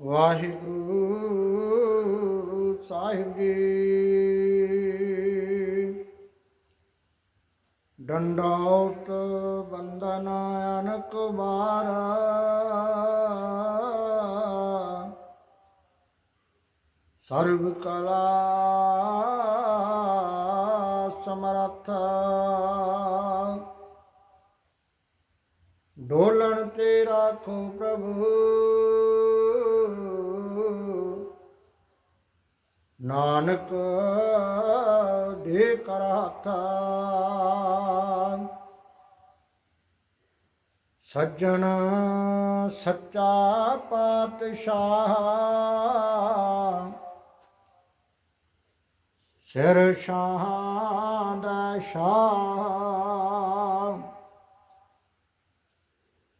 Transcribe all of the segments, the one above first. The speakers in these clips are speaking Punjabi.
ਵਾਹਿਗੁਰੂ ਸਾਹਿਬ ਜੀ। ਡੰਡੌਤ ਬੰਦਨ ਅਨਕ ਬਾਰ ਸਰਬ ਕਲਾ ਸਮਰੱਥ। ਡੋਲਣ ਤੇ ਰਾਖੋ ਪ੍ਰਭੂ। ਨਾਨਕ ਦੇ ਕਰ ਹੱਥਾ ਸੱਜਣ ਸੱਚਾ ਪਾਤਸ਼ਾਹ ਸਿਰ ਸ਼ਾਹਾਂ ਦਾ ਸ਼ਾਹ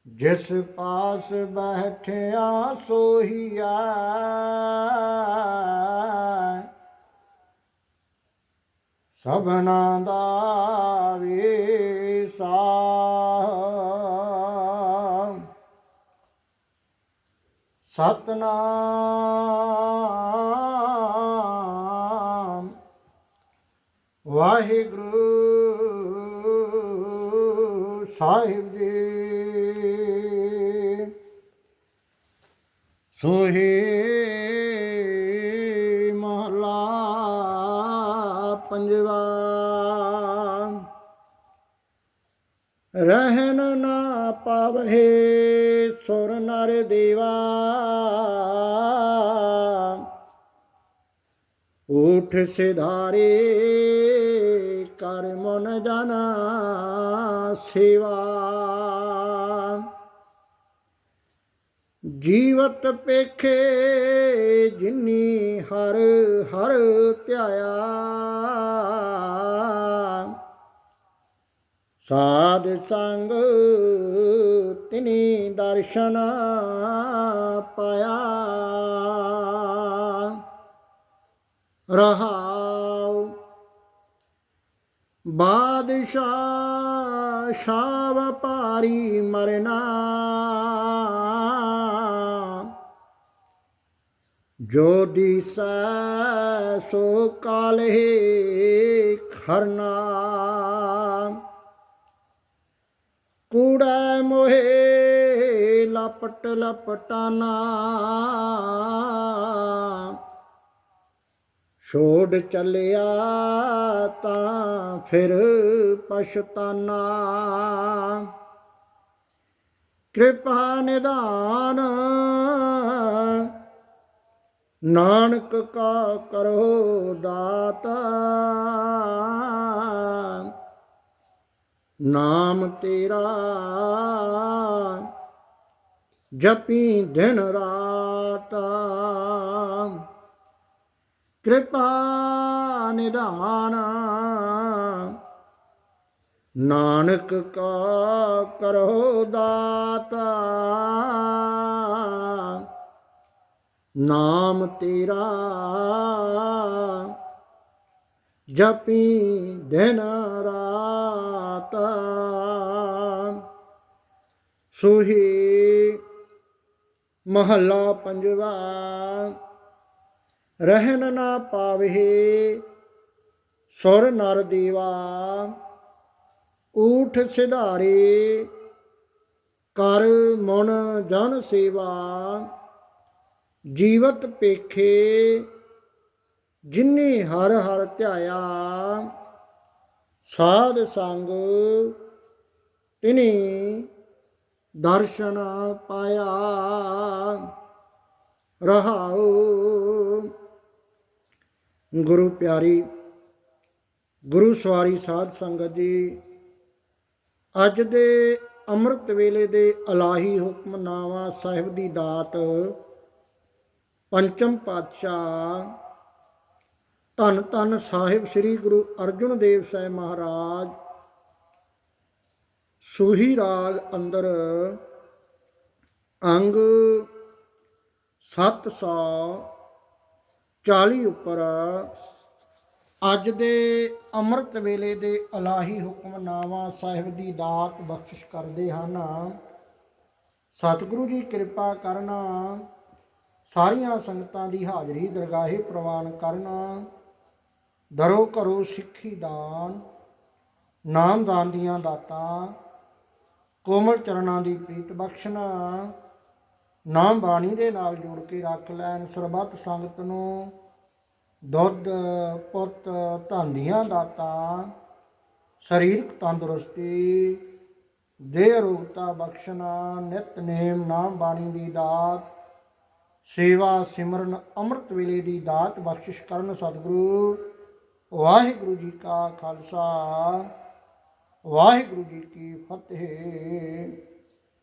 ਜਿਸ ਪਾਸ ਬੈਠਿਆ ਸੋਹੀਆ ਸਭਨਾ ਦਾ ਵੀਸਾ ਸਤਨਾਮ। ਵਾਹਿਗੁਰੂ ਸਾਹਿਬ ਜੀ। ਸੋਹੇ ਪੰਜਵਾ। ਰਹਿਨ ਨਾ ਪਾਵਹਿ ਸੁਰ ਨਰ ਦੇਵਾ। ਉਠ ਸਿਧਾਰੇ ਕਰ ਮਨ ਜਨਾ ਸੇਵਾ। ਜੀਵਤ ਪੇਖੇ ਜਿਨੀ ਹਰ ਹਰ ਧਿਆਇਆ। ਸਾਧ ਸੰਗ ਤਿਨੀ ਦਰਸ਼ਨ ਪਾਇਆ। ਰਹਾਉ ਬਾਦਸ਼ਾਹ ਸ਼ਾਹ ਵਪਾਰੀ ਮਰਨਾ। ਜੋ ਦਿਸੈ ਸੋ ਕਾਲਹਿ ਖਰਨਾ। ਕੂੜਾ ਮੋਹੇ ਲਪਟ ਲਪਟਾਨਾ। ਛੋੜ ਚੱਲਿਆ ਤਾਂ ਫਿਰ ਪਛਤਾਨਾ। ਕਿਰਪਾ ਨਿਦਾਨ ਨਾਨਕ ਕਾ ਕਰੋ ਦਾਤਾ। ਨਾਮ ਤੇਰਾ ਜਪੀ ਦਿਨ ਰਾਤ। ਕਿਰਪਾ ਨਿਧਾਨ। ਨਾਨਕ ਕਾ ਕਰੋ ਦਾਤਾ। ਨਾਮ ਤੇਰਾ ਜਪੀ ਦਿਨ ਰਾਤ। ਸੁਹੀ ਮਹੱਲਾ ਪੰਜਵਾ, ਰਹਿਣ ਨਾ ਪਾਵੇ ਸੁਰ ਨਰ ਦੇਵਾ। ਊਠ ਸਿਧਾਰੇ, ਕਰ ਮਨ ਜਨ ਸੇਵਾ। ਜੀਵਤ ਪੇਖੇ ਜਿਨੇ ਹਰ ਹਰ ਧਿਆਇਆ, ਸਾਧ ਸੰਗ ਤਿਨੇ ਦਰਸ਼ਨ ਪਾਇਆ। ਰਹਾਉ ਗੁਰੂ ਪਿਆਰੀ, ਗੁਰੂ ਸਵਾਰੀ ਸਾਧ ਸੰਗਤ ਜੀ, ਅੱਜ ਦੇ ਅੰਮ੍ਰਿਤ ਵੇਲੇ ਦੇ ਅਲਾਹੀ ਹੁਕਮਨਾਮਾ ਸਾਹਿਬ ਦੀ ਦਾਤ ਪੰਚਮ ਪਾਤਸ਼ਾਹ। ਧੰਨ ਧੰਨ ਸਾਹਿਬ ਸ੍ਰੀ ਗੁਰੂ ਅਰਜਨ ਦੇਵ ਸਾਹਿਬ ਮਹਾਰਾਜ। ਸੂਹੀ ਰਾਗ ਅੰਦਰ ਅੰਗ 740 ਉੱਪਰ ਅੱਜ ਦੇ ਅੰਮ੍ਰਿਤ ਵੇਲੇ ਦੇ ਅਲਾਹੀ ਹੁਕਮਨਾਮਾ ਸਾਹਿਬ ਦੀ ਦਾਤ ਬਖਸ਼ਿਸ਼ ਕਰਦੇ ਹਨ। ਸਤਿਗੁਰੂ ਜੀ ਕਿਰਪਾ ਕਰਨਾ ਸਾਰੀਆਂ ਸੰਗਤਾਂ ਦੀ ਹਾਜ਼ਰੀ ਦਰਗਾਹੇ ਪ੍ਰਵਾਨ ਕਰਨਾ। ਦਰੋ ਕਰੋ ਸਿੱਖੀ ਦਾਨ ਨਾਮਦਾਨ ਦੀਆਂ ਦਾਤਾਂ, ਕੋਮਲ ਚਰਨਾਂ ਦੀ ਪ੍ਰੀਤ ਬਖਸ਼ਣਾ, ਨਾਮ ਬਾਣੀ ਦੇ ਨਾਲ ਜੋੜ ਕੇ ਰੱਖ ਲੈਣ ਸਰਬੱਤ ਸੰਗਤ ਨੂੰ। ਦੁੱਧ, ਪੁੱਤ, ਧਨ ਦੀਆਂ ਦਾਤਾਂ, ਸਰੀਰਕ ਤੰਦਰੁਸਤੀ, ਦੇਹ ਰੋਗਤਾ ਬਖਸ਼ਣਾ ਨਿਤਨੇਮ ਨਾਮ ਬਾਣੀ ਦੀ ਦਾਤ ਸੇਵਾ ਸਿਮਰਨ ਅੰਮ੍ਰਿਤ ਵੇਲੇ ਦੀ ਦਾਤ ਬਖਸ਼ਿਸ਼ ਕਰਨ ਸਤਿਗੁਰੂ। ਵਾਹਿਗੁਰੂ ਜੀ ਕਾ ਖਾਲਸਾ। ਵਾਹਿਗੁਰੂ ਜੀ ਕੀ ਫਤਿਹ।